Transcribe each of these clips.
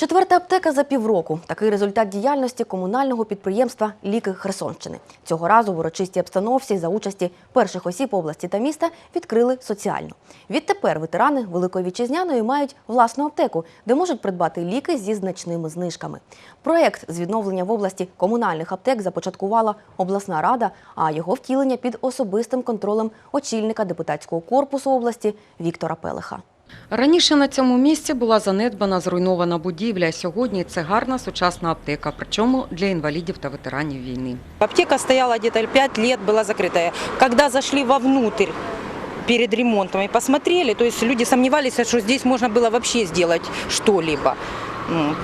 Четверта аптека за півроку. Такий результат діяльності комунального підприємства Ліки Херсонщини. Цього разу в урочистій обстановці за участі перших осіб області та міста відкрили соціальну. Відтепер ветерани Великої Вітчизняної мають власну аптеку, де можуть придбати ліки зі значними знижками. Проєкт з відновлення в області комунальних аптек започаткувала обласна рада, а його втілення під особистим контролем очільника депутатського корпусу області Віктора Пелеха. Раніше на цьому місці була занедбана зруйнована будівля. Сьогодні це гарна сучасна аптека, причому для інвалідів та ветеранів війни. Аптека стояла где-то 5 лет, была закрытая. Когда зашли вовнутрь перед ремонтом и посмотрели, то есть люди сомневались, что здесь можно было вообще сделать что-либо.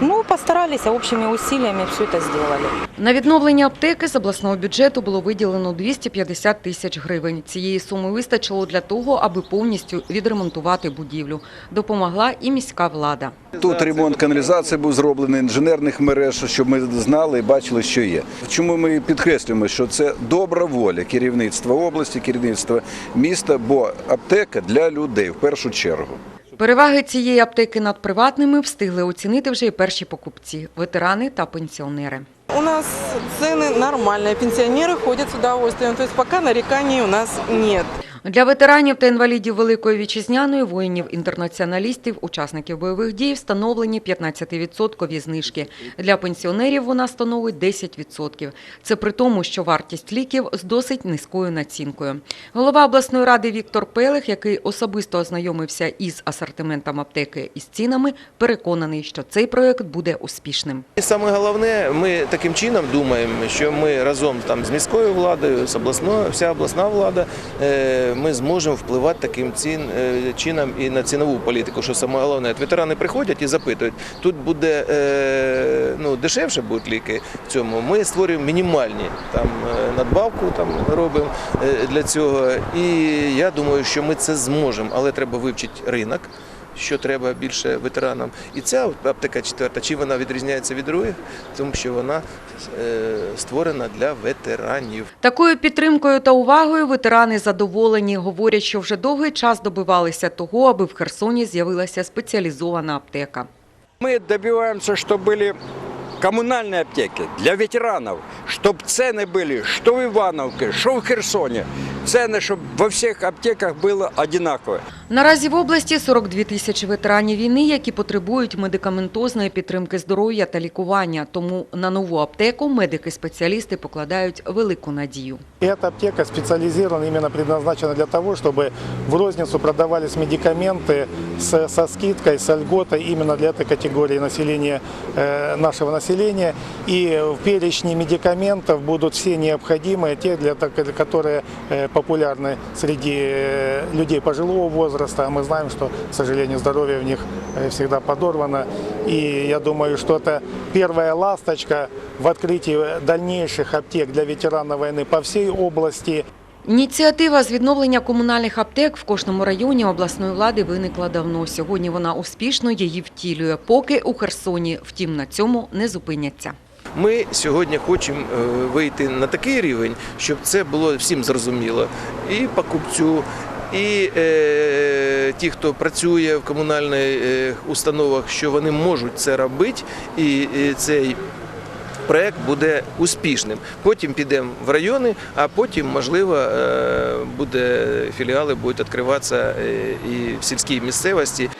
Ну, постарались, а общими усилиями все это сделали. На відновлення аптеки з обласного бюджету було виділено 250 тисяч гривень. Цієї суми вистачило для того, аби повністю відремонтувати будівлю. Допомогла і міська влада. Тут ремонт каналізації був зроблений, інженерних мереж, щоб ми знали і бачили, що є. Чому ми підкреслюємо, що це добра воля керівництва області, керівництва міста, бо аптека для людей в першу чергу. Переваги цієї аптеки над приватними встигли оцінити вже і перші покупці – ветерани та пенсіонери. У нас цены нормальные, пенсионеры ходят с удовольствием, то есть пока нареканий у нас нет. Для ветеранів та інвалідів Великої Вітчизняної, воїнів-інтернаціоналістів, учасників бойових дій встановлені 15% знижки. Для пенсіонерів вона становить 10%. Це при тому, що вартість ліків з досить низькою націнкою. Голова обласної ради Віктор Пелех, який особисто ознайомився із асортиментом аптеки і з цінами, переконаний, що цей проект буде успішним. Саме головне, ми таким чином думаємо, що ми разом там з міською владою, з обласною, вся обласна влада, е, ми зможемо впливати таким е, чином і на цінову політику. Що саме головне, ветерани приходять і запитують, тут буде е, ну, дешевше будуть ліки в цьому. Ми створюємо мінімальні там е, надбавку, там робимо для цього. І я думаю, що ми це зможемо, але треба вивчити ринок що треба більше ветеранам. І ця аптека четверта, чим вона відрізняється від других, тому що вона е, створена для ветеранів. Такою підтримкою та увагою ветерани задоволені. Говорять, що вже довгий час добивалися того, аби в Херсоні з'явилася спеціалізована аптека. Мы добиваемся, чтобы были коммунальные аптеки для ветеранов, чтобы цены были что в Ивановке, что в Херсоне. Цены, чтобы во всех аптеках было одинаково. Наразі в області 42 тисячі ветеранів війни, які потребують медикаментозної підтримки здоров'я та лікування. Тому на нову аптеку медики-спеціалісти покладають велику надію. И эта аптека специализирована, именно предназначена для того, чтобы в розницу продавались медикаменты с, со скидкой, с льготой именно для этой категории населения, э, нашего населения. И в перечне медикаментов будут все необходимые, те, для, так- которые э, популярны среди э, людей пожилого возраста. А мы знаем, что, к сожалению, здоровье в них э, всегда подорвано. И я думаю, что это первая ласточка в открытии дальнейших аптек для ветеранов войны по всей области. Ініціатива з відновлення комунальних аптек в кожному районі обласної влади виникла давно. Сьогодні вона успішно її втілює, поки у Херсоні. Втім, на цьому не зупиняться. Ми сьогодні хочемо е, вийти на такий рівень, щоб це було всім зрозуміло. І покупцю, і е, ті, хто працює в комунальних е, установах, що вони можуть це робити, і, і цей проект буде успішним. Потім підемо в райони, а потім, можливо, е, буде філіали будуть відкриватися е, і в сільській місцевості.